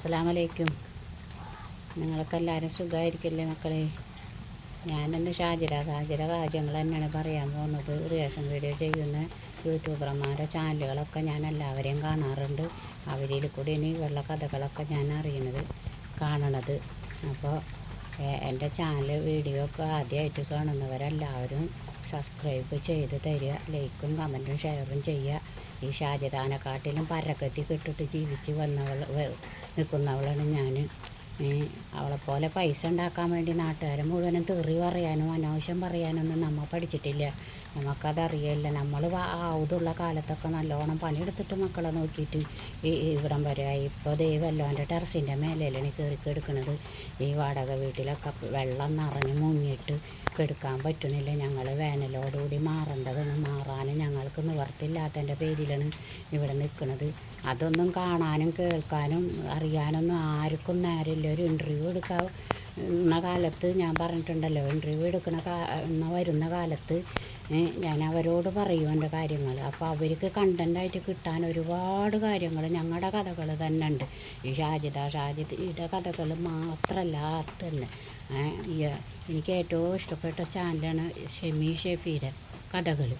അസ്സലാമലൈക്കും. നിങ്ങളൊക്കെ എല്ലാവരും സുഖമായിരിക്കില്ലേ മക്കളെ? ഞാനെന്ന് ഷാജിര ഷാജിര കാര്യങ്ങൾ തന്നെയാണ് പറയാൻ പോകുന്നത്. റിയാക്ഷൻ വീഡിയോ ചെയ്യുന്ന യൂട്യൂബർമാരുടെ ചാനലുകളൊക്കെ ഞാൻ എല്ലാവരെയും കാണാറുണ്ട്. അവരിൽ കൂടി ഇനി വെള്ള കഥകളൊക്കെ ഞാൻ അറിയുന്നത് കാണണത്. അപ്പോൾ എന്റെ ചാനൽ വീഡിയോ ഒക്കെ ആദ്യമായിട്ട് കാണുന്നവരെല്ലാവരും സബ്സ്ക്രൈബ് ചെയ്ത് തരിക ലൈക്കും കമന്റും ഷെയറും ചെയ്യുക. ഈ ഷാജിദാനെക്കാട്ടിലും പരക്കത്തി കെട്ടിട്ട് ജീവിച്ച് വന്നവൾ നിൽക്കുന്നവളാണ് ഞാൻ അവളെപ്പോലെ പൈസ ഉണ്ടാക്കാൻ വേണ്ടി നാട്ടുകാരെ മുഴുവനും തെറി പറയാനും അനാവശ്യം പറയാനൊന്നും നമ്മൾ പഠിച്ചിട്ടില്ല. നമുക്കതറിയില്ല. നമ്മൾ ആവുതുള്ള കാലത്തൊക്കെ നല്ലോണം പണിയെടുത്തിട്ട് മക്കളെ നോക്കിയിട്ട് ഈ ഇവിടം വരെ. ഇപ്പോൾ ദേ വല്ലോന്റെ ടെറസിന്റെ മേലെയാണ് കയറി കെടുക്കണത്? ഈ വാടക വീട്ടിലൊക്കെ വെള്ളം നിറഞ്ഞ് മുങ്ങിയിട്ട് കെടുക്കാൻ പറ്റണില്ല. ഞങ്ങൾ വേനലോടുകൂടി മാറേണ്ടതാണ്. മാറാനും ഞങ്ങൾക്ക് നിവർത്തില്ലാത്തതിന്റെ പേരിലാണ് ഇവിടെ നിൽക്കുന്നത് അതൊന്നും കാണാനും കേൾക്കാനും അറിയാനൊന്നും ആർക്കും നേരമില്ല. ഒരു ഇന്റർവ്യൂ എടുക്കാൻ ഉള്ള കാലത്ത് ഞാൻ പറഞ്ഞിട്ടുണ്ടല്ലോ ഇന്റർവ്യൂ എടുക്കുന്ന കാ വരുന്ന കാലത്ത് ഞാൻ അവരോട് പറയും എന്റെ കാര്യങ്ങൾ. അപ്പോൾ അവർക്ക് കണ്ടന്റായിട്ട് കിട്ടാൻ ഒരുപാട് കാര്യങ്ങൾ ഞങ്ങളുടെ കഥകൾ തന്നെ ഉണ്ട്. ഈ ഷാജിദ ഷാജിദയുടെ കഥകൾ മാത്രമല്ല തന്നെ. ഏ, എനിക്ക് ഏറ്റവും ഇഷ്ടപ്പെട്ട ചാനലാണ് ഷെമി ഷെഫീര കഥകൾ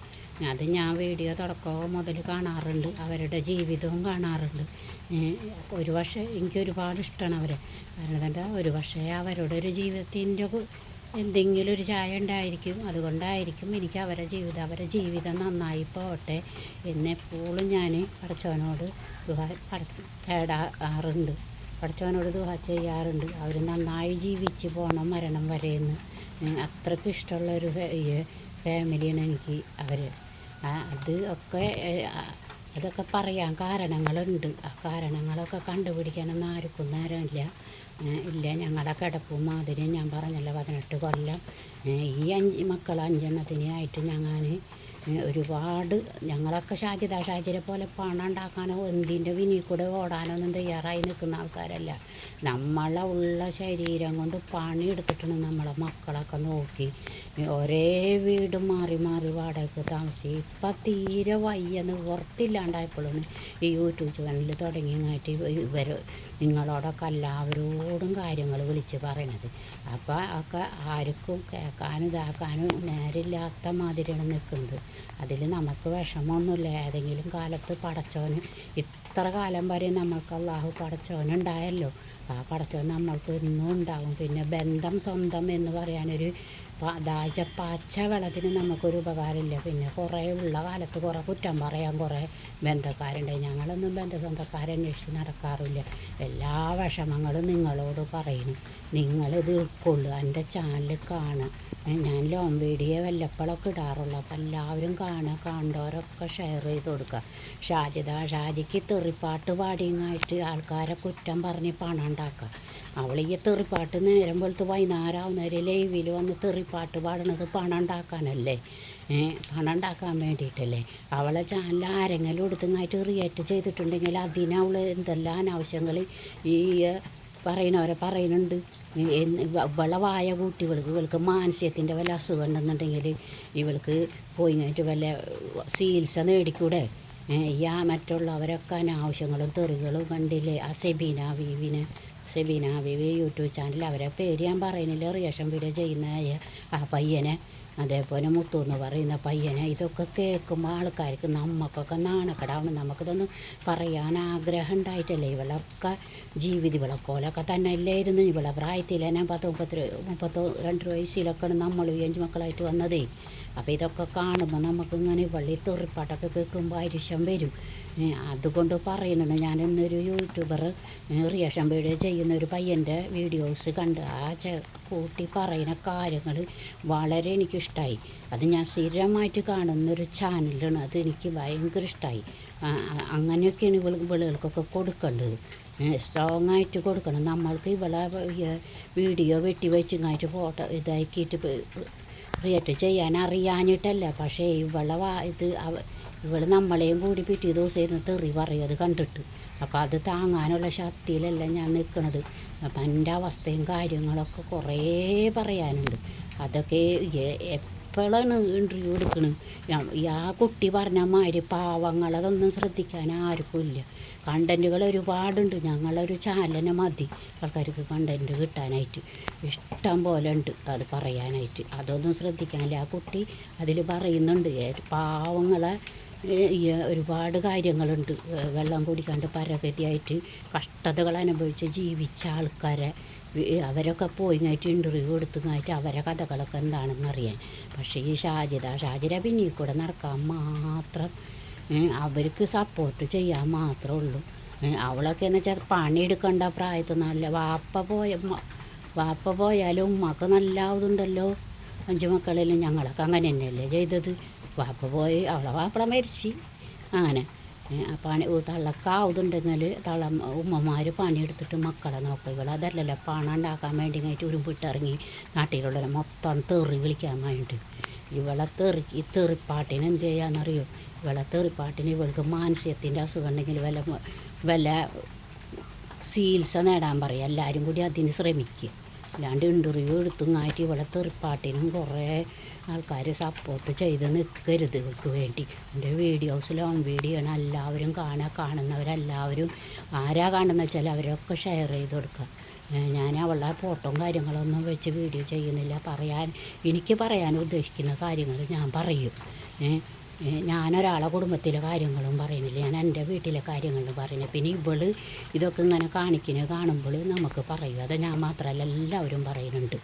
അത് ഞാൻ വീഡിയോ തുടക്കം മുതൽ കാണാറുണ്ട്. അവരുടെ ജീവിതവും കാണാറുണ്ട്. ഒരു പക്ഷേ എനിക്ക് ഒരുപാട് ഇഷ്ടമാണ് അവരെ. കാരണം എന്താ? ഒരു പക്ഷേ അവരുടെ ഒരു ജീവിതത്തിന്റെ എന്തെങ്കിലും ഒരു ചായ ഉണ്ടായിരിക്കും. അതുകൊണ്ടായിരിക്കും എനിക്ക് അവരുടെ ജീവിതം അവരുടെ ജീവിതം നന്നായി പോകട്ടെ എന്നെപ്പോഴും ഞാൻ പഠിച്ചവനോട് തേടാറുണ്ട്. പഠിച്ചവനോട് ദുഹ ചെയ്യാറുണ്ട്. അവർ നന്നായി ജീവിച്ച് പോകണം മരണം വരെയെന്ന്. അത്രയ്ക്ക് ഇഷ്ടമുള്ള ഒരു ഫാമിലിയാണ് എനിക്ക് അവർ അത് ഒക്കെ അതൊക്കെ പറയാൻ കാരണങ്ങളുണ്ട്. ആ കാരണങ്ങളൊക്കെ കണ്ടുപിടിക്കാനൊന്നും ആർക്കും നേരമില്ല ഇല്ല. ഞങ്ങളുടെ കിടപ്പും മാതിരി ഞാൻ പറഞ്ഞല്ലോ പതിനെട്ട് കൊല്ലം. ഈ അഞ്ച് മക്കൾ അഞ്ചെണ്ണത്തിനെ ആയിട്ട് ഞങ്ങൾ ഒരുപാട് ഞങ്ങളൊക്കെ ഷാജിദ ഷാജിരെ പോലെ പണം ഉണ്ടാക്കാനോ എന്തിന്റെ വിനി കൂടെ ഓടാനോ ഒന്നും തയ്യാറായി നിൽക്കുന്ന ആൾക്കാരല്ല. നമ്മളെ ഉള്ള ശരീരം കൊണ്ട് പണി പണിയെടുത്തിട്ടാണ് നമ്മളെ മക്കളൊക്കെ നോക്കി. ഒരേ വീട് മാറി മാറി വാടകയ്ക്ക് താമസിച്ച് ഇപ്പം തീരെ വയ്യ നിവർത്തില്ലാണ്ടായപ്പോഴാണ് ഈ യൂട്യൂബ് ചാനൽ തുടങ്ങിയങ്ങായിട്ട് ഇവർ നിങ്ങളോടൊക്കെ എല്ലാവരോടും കാര്യങ്ങൾ വിളിച്ച് പറയണത്. അപ്പോൾ ഒക്കെ ആർക്കും കേൾക്കാനും ഇതാക്കാനും നേരില്ലാത്ത മാതിരിയാണ് നിൽക്കുന്നത്. അതിൽ നമുക്ക് വിഷമമൊന്നുമില്ല. ഏതെങ്കിലും കാലത്ത് പടച്ചോന് ഇത്ര കാലം വരെ നമ്മൾക്ക് അള്ളാഹു പടച്ചോനുണ്ടായല്ലോ ആ പടച്ചോൻ നമ്മൾക്ക് ഇന്നും ഉണ്ടാകും. പിന്നെ ബന്ധം സ്വന്തം എന്ന് പറയാനൊരു ദാഹിച്ച പച്ച വെള്ളത്തിന് നമുക്കൊരു ഉപകാരമില്ല. പിന്നെ കുറേ ഉള്ള കാലത്ത് കുറേ കുറ്റം പറയാൻ കുറേ ബന്ധക്കാരുണ്ട് ഞങ്ങളൊന്നും ബന്ധുബന്ധക്കാരെ അന്വേഷിച്ച് നടക്കാറില്ല. എല്ലാ വിഷമങ്ങളും നിങ്ങളോട് പറയുന്നു നിങ്ങളിത് ഉൾക്കൊള്ളുക. എന്റെ ചാനൽ കാണുക. ഞാൻ ലോങ് വീഡിയോ വല്ലപ്പോഴൊക്കെ ഇടാറുള്ളൂ. അപ്പോൾ എല്ലാവരും കാണുക കണ്ടവരൊക്കെ ഷെയർ ചെയ്ത് കൊടുക്കുക. ഷാജിദ ഷാജിക്ക് തെറിപ്പാട്ട് പാടിയങ്ങായിട്ട് ആൾക്കാരെ കുറ്റം പറഞ്ഞ് പണം ഉണ്ടാക്കുക. അവൾ ഈ തെറിപ്പാട്ട് നേരം പോലത്തെ വൈകുന്നേരമാവുന്നവരെ ലൈവിൽ വന്ന് തെറിപ്പാട്ട് പാടണത് പണം ഉണ്ടാക്കാനല്ലേ? പണം ഉണ്ടാക്കാൻ വേണ്ടിയിട്ടല്ലേ? അവളെ ചാനൽ ആരെങ്കിലും എടുത്തങ്ങായിട്ട് റിയേറ്റ് ചെയ്തിട്ടുണ്ടെങ്കിൽ അതിനവൾ എന്തെല്ലാം അനാവശ്യങ്ങൾ ഈ പറയണവരെ പറയുന്നുണ്ട്. കുട്ടികൾക്ക് ഇവളെ വായ കൂട്ടി ഇവൾക്ക് മാനസികത്തിന്റെ വല്ല അസുഖം ഉണ്ടെന്നുണ്ടെങ്കിൽ ഇവൾക്ക് പോയി കഴിഞ്ഞിട്ട് വല്ല ചികിത്സ നേടിക്കൂടെ? ഈ മറ്റുള്ളവരൊക്കെ അനാവശ്യങ്ങളും തെറികളും കണ്ടില്ലേ? ആ സെബീന വീവിനെ സെബീന വീവി യൂട്യൂബ് ചാനൽ അവരെ പേര് ഞാൻ പറയുന്നില്ല. റിയേഷൻ വീഡിയോ ചെയ്യുന്ന ആ പയ്യനെ അതേപോലെ മുത്തു എന്ന് പറയുന്ന പയ്യനെ ഇതൊക്കെ കേൾക്കുമ്പോൾ ആൾക്കാർക്ക് നമുക്കൊക്കെ നാണക്കെടാവണം. നമുക്കിതൊന്നും പറയാൻ ആഗ്രഹം ഉണ്ടായിട്ടല്ലേ. ഇവളൊക്കെ ജീവിതം ഇവളെ പോലൊക്കെ തന്നെ അല്ലായിരുന്നു ഇവളെ പ്രായത്തിൽ തന്നെ പത്ത് മുപ്പത്തി മുപ്പത്തോ രണ്ട് വയസ്സിലൊക്കെയാണ് നമ്മൾ അഞ്ച് മക്കളായിട്ട് വന്നതേ. അപ്പോൾ ഇതൊക്കെ കാണുമ്പോൾ നമുക്കിങ്ങനെ വള്ളി തെറിപ്പാട്ടൊക്കെ കേൾക്കുമ്പോൾ അരിശം വരും. അതുകൊണ്ട് പറയുന്നുണ്ട്. ഞാൻ ഇന്നൊരു യൂട്യൂബർ റിയാഷൻ വീഡിയോ ചെയ്യുന്ന ഒരു പയ്യന്റെ വീഡിയോസ് കണ്ട് ആ ചെ കൂട്ടി പറയുന്ന കാര്യങ്ങൾ വളരെ എനിക്കിഷ്ടമായി അത് ഞാൻ സ്ഥിരമായിട്ട് കാണുന്നൊരു ചാനലാണ് അത് എനിക്ക് ഭയങ്കര ഇഷ്ടമായി അങ്ങനെയൊക്കെയാണ് ഇവൾ ഇവളുകൾക്കൊക്കെ കൊടുക്കേണ്ടത്. സ്ട്രോങ് ആയിട്ട് കൊടുക്കണം. നമ്മൾക്ക് ഇവളെ വീഡിയോ വെട്ടി വെച്ചിങ്ങായിട്ട് ഫോട്ടോ ഇതാക്കിയിട്ട് ക്രിയേറ്റ് ചെയ്യാൻ അറിയാഞ്ഞിട്ടല്ല പക്ഷേ ഇവളെ ഇത് ഇവൾ നമ്മളെയും കൂടി പിറ്റേ ദിവസം ഇരുന്ന് തെറി പറയും അത് കണ്ടിട്ട്. അപ്പോൾ അത് താങ്ങാനുള്ള ശക്തിയിലല്ല ഞാൻ നിൽക്കുന്നത് അപ്പം എന്റെ അവസ്ഥയും കാര്യങ്ങളൊക്കെ കുറേ പറയാനുണ്ട്. അതൊക്കെ എപ്പോഴാണ് ഇന്റർവ്യൂ എടുക്കുന്നത് ആ കുട്ടി പറഞ്ഞ മാതിരി പാവങ്ങളതൊന്നും ശ്രദ്ധിക്കാൻ ആർക്കും ഇല്ല. കണ്ടന്റുകൾ ഒരുപാടുണ്ട്. ഞങ്ങളൊരു ചാനലിനെ മതി. ആൾക്കാർക്ക് കണ്ടന്റ് കിട്ടാനായിട്ട്. ഇഷ്ടം പോലെ ഉണ്ട് അത് പറയാനായിട്ട്. അതൊന്നും ശ്രദ്ധിക്കാനില്ല. ആ കുട്ടി അതിൽ പറയുന്നുണ്ട് പാവങ്ങളെ ഒരുപാട് കാര്യങ്ങളുണ്ട്. വെള്ളം കുടിക്കാണ്ട് പരഗതിയായിട്ട് കഷ്ടതകൾ അനുഭവിച്ച് ജീവിച്ച ആൾക്കാരെ അവരൊക്കെ പോയി കഴിഞ്ഞിട്ട് ഇന്റർവ്യൂ കൊടുത്തുങ്ങായിട്ട് അവരെ കഥകളൊക്കെ എന്താണെന്ന് അറിയാൻ. പക്ഷേ ഈ ഷാജിദ ഷാജിര പിന്നെ കൂടെ നടക്കാൻ മാത്രം അവർക്ക് സപ്പോർട്ട് ചെയ്യാൻ മാത്രമേ ഉള്ളൂ. അവളൊക്കെ എന്ന് വെച്ചാൽ പണിയെടുക്കേണ്ട പ്രായത്തിൽ നല്ല വാപ്പ പോയ വാപ്പ പോയാലും ഉമ്മക്ക് നല്ല ഇതുണ്ടല്ലോ അഞ്ച് മക്കളിലും ഞങ്ങളൊക്കെ അങ്ങനെ തന്നെയല്ലേ ചെയ്തത്. വാപ്പ പോയി അവളെ വാപ്പള മരിച്ചു. അങ്ങനെ. പണി തള്ളക്കാവുന്നുണ്ടെങ്കിൽ തള്ള ഉമ്മമാർ പണിയെടുത്തിട്ട് മക്കളെ നോക്കുക ഇവളെ അതല്ലല്ലോ പണം ഉണ്ടാക്കാൻ വേണ്ടി കഴിഞ്ഞിട്ട് ഉരുമ്പിട്ടിറങ്ങി നാട്ടിലുള്ളവരെ മൊത്തം തെറി വിളിക്കാൻ വേണ്ടി ഇവളെ തെറി ഈ തെറിപ്പാട്ടിന് എന്ത് ചെയ്യാന്നറിയോ? ഇവളെ തെറിപ്പാട്ടിന് ഇവൾക്ക് മാനസികത്തിന്റെ അസുഖം ഉണ്ടെങ്കിൽ വല്ല വല്ല ചികിത്സ നേടാൻ പറയും. എല്ലാവരും കൂടി അതിന് ശ്രമിക്കുക. അല്ലാണ്ട് ഇന്റർവ്യൂ എടുത്തും കാറ്റി ഇവിടെ തെറിപ്പാട്ടിനും കുറേ ആൾക്കാർ സപ്പോർട്ട് ചെയ്ത് നിൽക്കരുത് ഇവർക്ക് വേണ്ടി. എന്റെ വീഡിയോസ് ലോങ് വീഡിയോ ആണ് എല്ലാവരും കാണുക കാണുന്നവരെല്ലാവരും ആരാ കാണുന്നത് വെച്ചാൽ അവരൊക്കെ ഷെയർ ചെയ്ത് കൊടുക്കുക ഞാൻ അവളുടെ ഫോട്ടോയും കാര്യങ്ങളൊന്നും വെച്ച് വീഡിയോ ചെയ്യുന്നില്ല. പറയാൻ എനിക്ക് പറയാൻ ഉദ്ദേശിക്കുന്ന കാര്യങ്ങൾ ഞാൻ പറയും. ഞാനൊരാളെ കുടുംബത്തിലെ കാര്യങ്ങളും പറയുന്നില്ല. ഞാൻ എന്റെ വീട്ടിലെ കാര്യങ്ങളും പറയുന്നത് പിന്നെ ഇവൾ ഇതൊക്കെ ഇങ്ങനെ കാണിക്കുന്നത് കാണുമ്പോൾ നമുക്ക് പറയും. അത് ഞാൻ മാത്രമല്ല എല്ലാവരും പറയുന്നുണ്ട്.